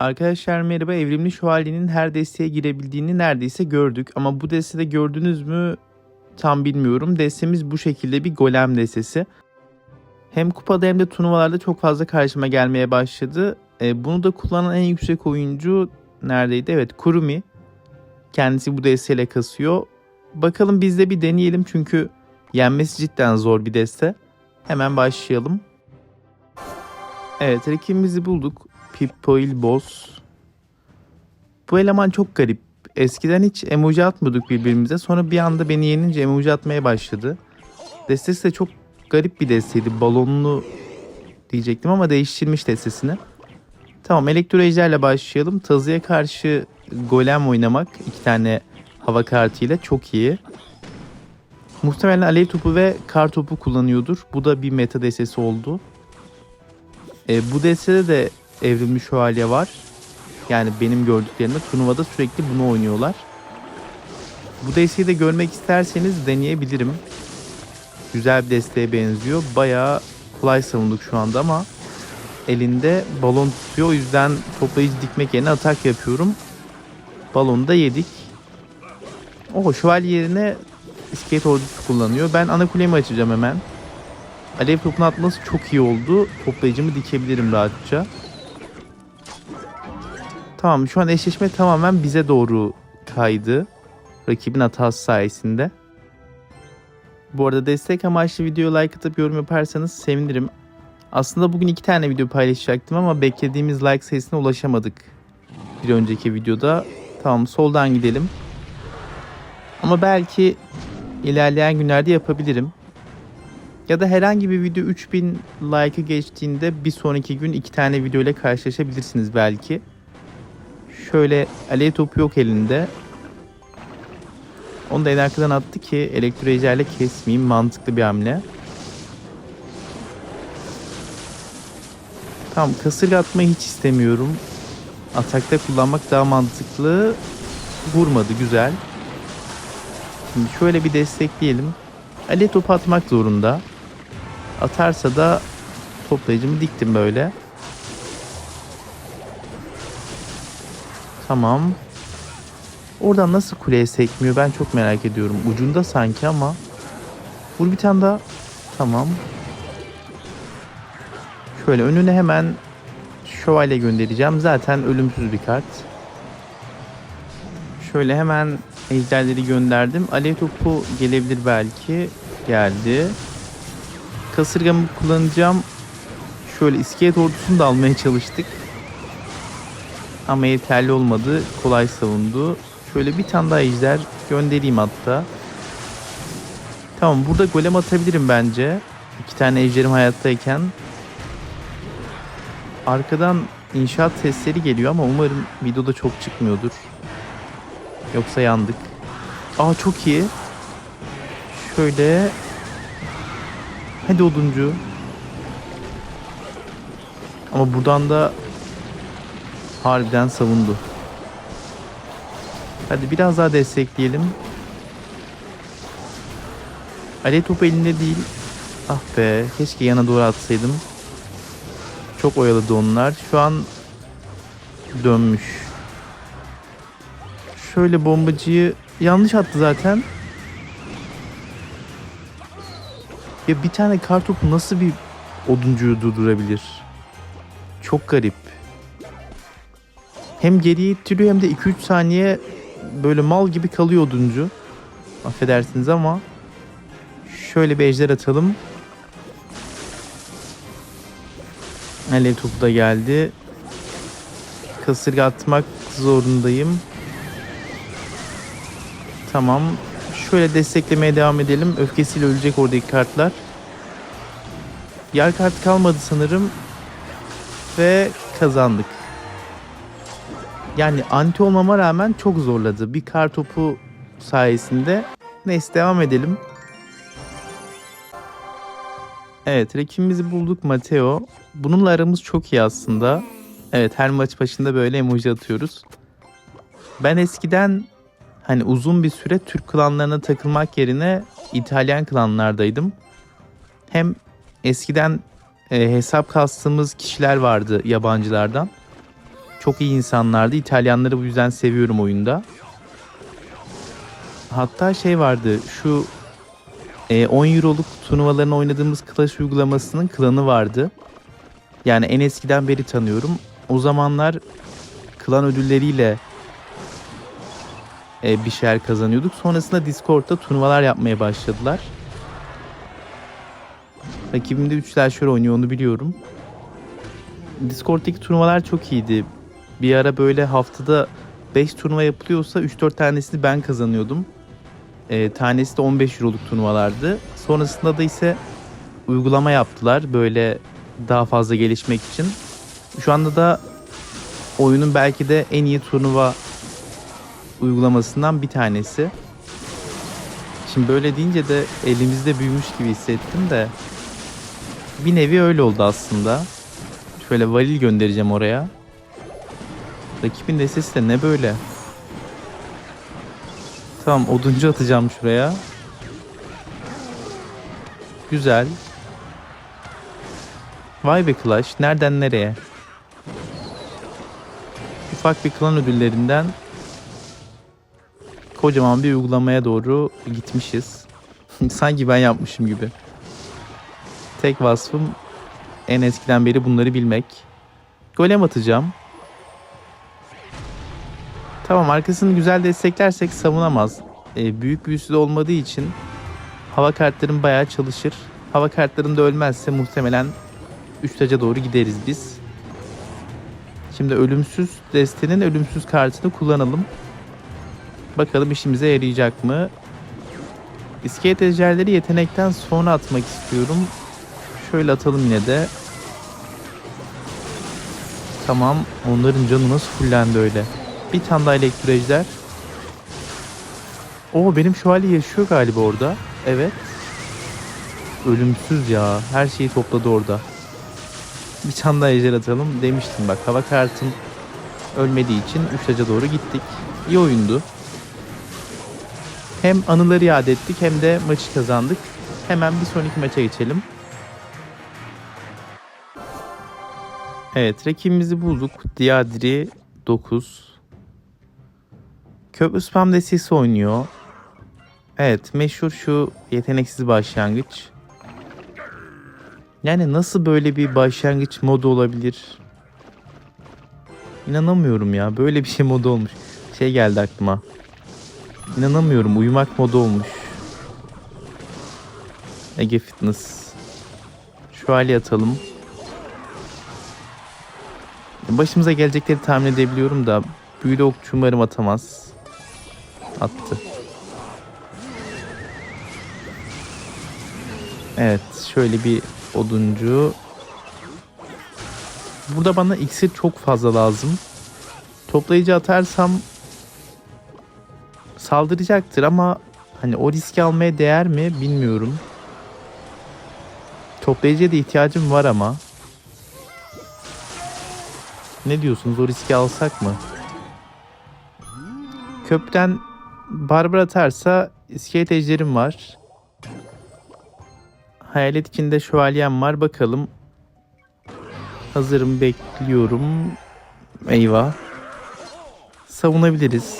Arkadaşlar merhaba. Evrimli Şövalye'nin her desteğe girebildiğini neredeyse gördük. Ama bu destede gördünüz mü tam bilmiyorum. Destemiz bu şekilde bir golem destesi. Hem kupada hem de turnuvalarda çok fazla karşıma gelmeye başladı. E, bunu da kullanan en yüksek oyuncu neredeydi? Evet Kurumi. Kendisi bu desteyle kasıyor. Bakalım biz de bir deneyelim çünkü yenmesi cidden zor bir deste. Hemen başlayalım. Evet rakibimizi bulduk. Pippoil Boss. Bu eleman çok garip. Eskiden hiç emoji atmıyorduk birbirimize. Sonra bir anda beni yenince emoji atmaya başladı. Destesi de çok garip bir desteydi. Balonlu diyecektim ama değiştirmiş destesini. Tamam elektro ejderle başlayalım. Tazıya karşı golem oynamak iki tane hava kartıyla çok iyi. Muhtemelen alev topu ve kar topu kullanıyordur. Bu da bir meta destesi oldu. E, bu destede de evrimli şövalye var. Yani benim gördüklerimde turnuvada sürekli bunu oynuyorlar. Bu desteği de görmek isterseniz deneyebilirim. Güzel bir desteğe benziyor. Bayağı kolay savunduk şu anda ama elinde balon tutuyor. O yüzden toplayıcı dikmek yerine atak yapıyorum. Balonu da yedik. O şövalye yerine iskelet ordusu kullanıyor. Ben ana kulemi açacağım hemen. Alev topunu atması çok iyi oldu. Toplayıcımı dikebilirim rahatça. Tamam şu an eşleşme tamamen bize doğru kaydı. Rakibin hatası sayesinde. Bu arada destek amaçlı videoya like atıp yorum yaparsanız sevinirim. Aslında bugün iki tane video paylaşacaktım ama beklediğimiz like sayısına ulaşamadık. Bir önceki videoda. Tamam soldan gidelim. Ama belki ilerleyen günlerde yapabilirim. Ya da herhangi bir video 3000 like'ı geçtiğinde bir sonraki gün iki tane video ile karşılaşabilirsiniz belki. Şöyle alev topu yok elinde. Onu da en arkadan attı ki elektro ejderle kesmeyeyim. Mantıklı bir hamle. Tamam kasırga atmayı hiç istemiyorum. Atakta kullanmak daha mantıklı. Vurmadı güzel. Şimdi şöyle bir destekleyelim. Ale topu atmak zorunda. Atarsa da toplayıcımı diktim böyle. Tamam. Oradan nasıl kuleye sekmiyor ben çok merak ediyorum. Ucunda sanki ama. Vur bir tane daha. Tamam. Şöyle önüne hemen şövalye göndereceğim. Zaten ölümsüz bir kart. Şöyle hemen ejderleri gönderdim. Alev topu gelebilir belki. Geldi. Kasırgamı kullanacağım. Şöyle iskelet ordusunu da almaya çalıştık. Ama yeterli olmadı. Kolay savundu. Şöyle bir tane daha ejder göndereyim hatta. Tamam burada golem atabilirim bence. İki tane ejderim hayattayken. Arkadan inşaat sesleri geliyor ama umarım videoda çok çıkmıyordur. Yoksa yandık. Aa çok iyi. Şöyle. Hadi oduncu. Ama buradan da harbiden savundu. Hadi biraz daha destekleyelim. Alev topu elinde değil. Ah be keşke yana doğru atsaydım. Çok oyaladı onlar. Şu an dönmüş. Şöyle bombacıyı yanlış attı zaten. Ya bir tane kartopu nasıl bir oduncuyu durdurabilir? Çok garip. Hem geriye ittiriyor hem de 2-3 saniye böyle mal gibi kalıyor oduncu. Affedersiniz ama şöyle bir ejder atalım. Alev topu da geldi. Kasırga atmak zorundayım. Tamam. Şöyle desteklemeye devam edelim. Öfkesiyle ölecek oradaki kartlar. Yer kart kalmadı sanırım. Ve kazandık. Yani anti olmama rağmen çok zorladı. Bir kar topu sayesinde. Neyse devam edelim. Evet rakibimizi bulduk Mateo. Bununla aramız çok iyi aslında. Evet her maç başında böyle emoji atıyoruz. Ben eskiden hani uzun bir süre Türk klanlarına takılmak yerine İtalyan klanlardaydım. Hem eskiden e, hesap kastığımız kişiler vardı yabancılardan. Çok iyi insanlardı. İtalyanları bu yüzden seviyorum oyunda. Hatta şey vardı şu e, 10 euroluk turnuvalarını oynadığımız Clash uygulamasının klanı vardı. Yani en eskiden beri tanıyorum. O zamanlar klan ödülleriyle e, bir şeyler kazanıyorduk. Sonrasında Discord'da turnuvalar yapmaya başladılar. Rakibimde 3 slasher oynuyor onu biliyorum. Discord'daki turnuvalar çok iyiydi. Bir ara böyle haftada 5 turnuva yapılıyorsa 3-4 tanesini ben kazanıyordum. E, tanesi de 15 euroluk turnuvalardı. Sonrasında da ise uygulama yaptılar böyle daha fazla gelişmek için. Şu anda da oyunun belki de en iyi turnuva uygulamasından bir tanesi. Şimdi böyle deyince de elimizde büyümüş gibi hissettim de bir nevi öyle oldu aslında. Şöyle varil göndereceğim oraya. Rakibin de sesi de ne böyle? Tamam oduncu atacağım şuraya. Güzel. Vay be Clash. Nereden nereye? Ufak bir klan ödüllerinden kocaman bir uygulamaya doğru gitmişiz. Sanki ben yapmışım gibi. Tek vasfım en eskiden beri bunları bilmek. Golem atacağım. Tamam arkasını güzel desteklersek savunamaz. Ee, büyük büyüsü de olmadığı için hava kartlarım bayağı çalışır. Hava kartlarında ölmezse muhtemelen 3 taca doğru gideriz biz. Şimdi ölümsüz destenin ölümsüz kartını kullanalım. Bakalım işimize yarayacak mı? İskelet ejderleri yetenekten sonra atmak istiyorum. Şöyle atalım yine de. Tamam. Onların canı nasıl fullendi öyle. Bir tane daha elektro ejder. Oo benim şövalye yaşıyor galiba orada. Evet. Ölümsüz ya. Her şeyi topladı orada. Bir tane daha ejder atalım. Demiştim bak hava kartım ölmediği için 3 taca doğru gittik. İyi oyundu. Hem anıları yad ettik hem de maçı kazandık. Hemen bir sonraki maça geçelim. Evet rakibimizi bulduk. Diadri 9. Köprü spam destesi oynuyor. Evet meşhur şu yeteneksiz başlangıç. Yani nasıl böyle bir başlangıç modu olabilir? İnanamıyorum ya. Böyle bir şey modu olmuş. Şey geldi aklıma. İnanamıyorum. Uyumak modu olmuş. Ege Fitness. Şövalye atalım. Başımıza gelecekleri tahmin edebiliyorum da büyülü okçu umarım atamaz. Attı. Evet şöyle bir oduncu. Burada bana iksir çok fazla lazım. Toplayıcı atarsam saldıracaktır ama hani o riski almaya değer mi bilmiyorum. Toplayıcıya da ihtiyacım var ama. Ne diyorsunuz o riski alsak mı? Köprüden barbar atarsa iskelet ejderim var. Hayalet içinde şövalyem var. Bakalım. Hazırım bekliyorum. Eyvah. Savunabiliriz.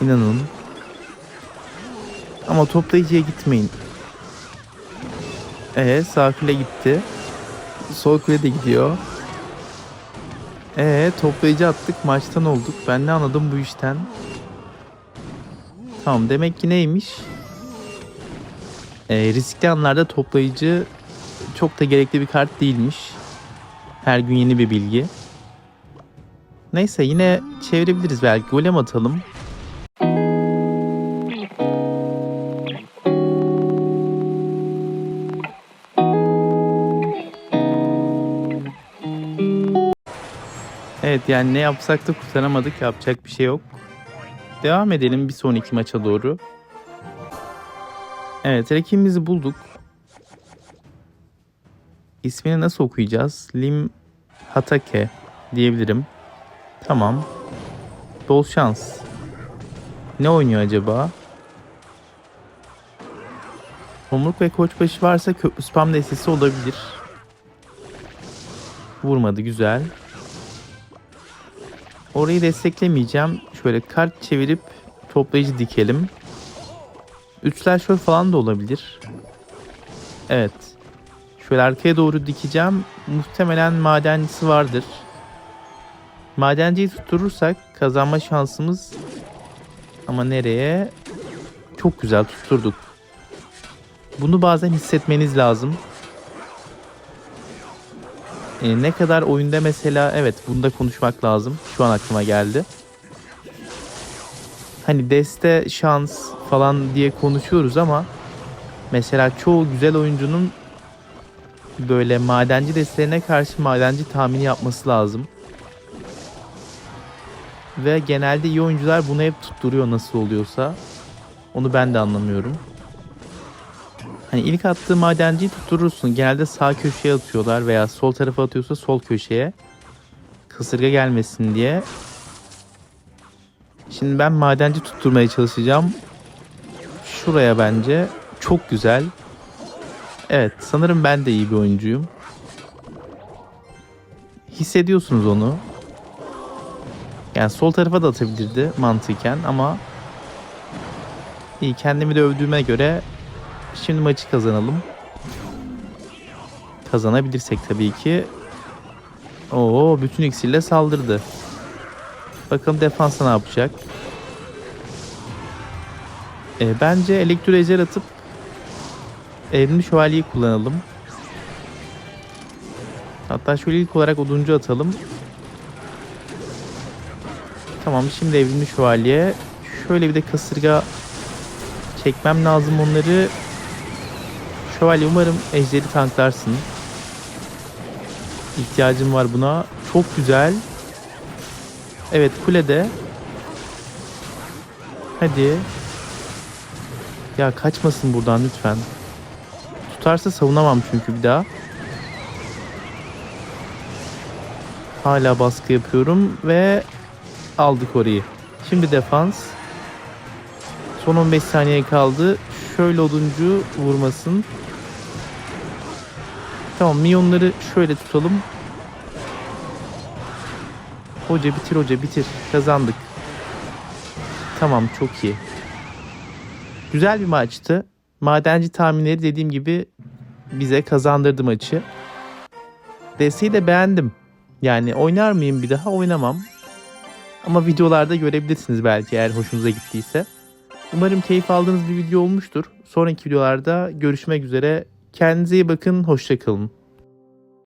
İnanın. Ama toplayıcıya gitmeyin. Ee sağ kule gitti. Sol kule de gidiyor. Ee toplayıcı attık maçtan olduk. Ben ne anladım bu işten. Tamam demek ki neymiş? Ee, riskli anlarda toplayıcı çok da gerekli bir kart değilmiş. Her gün yeni bir bilgi. Neyse yine çevirebiliriz belki. Golem atalım. Evet yani ne yapsak da kurtaramadık. Yapacak bir şey yok. Devam edelim bir sonraki maça doğru. Evet rakibimizi bulduk. İsmini nasıl okuyacağız? Lim Hatake diyebilirim. Tamam. Bol şans. Ne oynuyor acaba? Tomruk ve koçbaşı varsa spam destesi olabilir. Vurmadı güzel. Orayı desteklemeyeceğim. Şöyle kart çevirip toplayıcı dikelim. Üçler şöyle falan da olabilir. Evet. Şöyle arkaya doğru dikeceğim. Muhtemelen madencisi vardır. Madenciyi tutturursak kazanma şansımız ama nereye? Çok güzel tutturduk. Bunu bazen hissetmeniz lazım. Ee, ne kadar oyunda mesela evet bunda konuşmak lazım. Şu an aklıma geldi. Hani deste şans falan diye konuşuyoruz ama mesela çoğu güzel oyuncunun böyle madenci desteğine karşı madenci tahmini yapması lazım. Ve genelde iyi oyuncular bunu hep tutturuyor nasıl oluyorsa. Onu ben de anlamıyorum. Hani ilk attığı madenciyi tutturursun. Genelde sağ köşeye atıyorlar veya sol tarafa atıyorsa sol köşeye. Kasırga gelmesin diye. Şimdi ben madenci tutturmaya çalışacağım. Şuraya bence. Çok güzel. Evet sanırım ben de iyi bir oyuncuyum. Hissediyorsunuz onu. Yani sol tarafa da atabilirdi mantıken ama iyi kendimi de övdüğüme göre şimdi maçı kazanalım. Kazanabilirsek tabii ki. Oo bütün iksirle saldırdı. Bakalım defansa ne yapacak. E, bence elektro ejder atıp evrimli şövalyeyi kullanalım. Hatta şöyle ilk olarak oduncu atalım. Tamam şimdi evrimli şövalye. Şöyle bir de kasırga çekmem lazım onları. Şövalye umarım ejderi tanklarsın. İhtiyacım var buna. Çok güzel. Evet kulede. Hadi. Ya kaçmasın buradan lütfen. Tutarsa savunamam çünkü bir daha. Hala baskı yapıyorum ve aldık orayı. Şimdi defans. Son 15 saniye kaldı. Şöyle oduncu vurmasın. Tamam milyonları şöyle tutalım. Hoca bitir hoca bitir. Kazandık. Tamam çok iyi. Güzel bir maçtı. Madenci tahminleri dediğim gibi bize kazandırdı maçı. Desteği de beğendim. Yani oynar mıyım bir daha oynamam. Ama videolarda görebilirsiniz belki eğer hoşunuza gittiyse. Umarım keyif aldığınız bir video olmuştur. Sonraki videolarda görüşmek üzere. Kendinize iyi bakın. Hoşçakalın.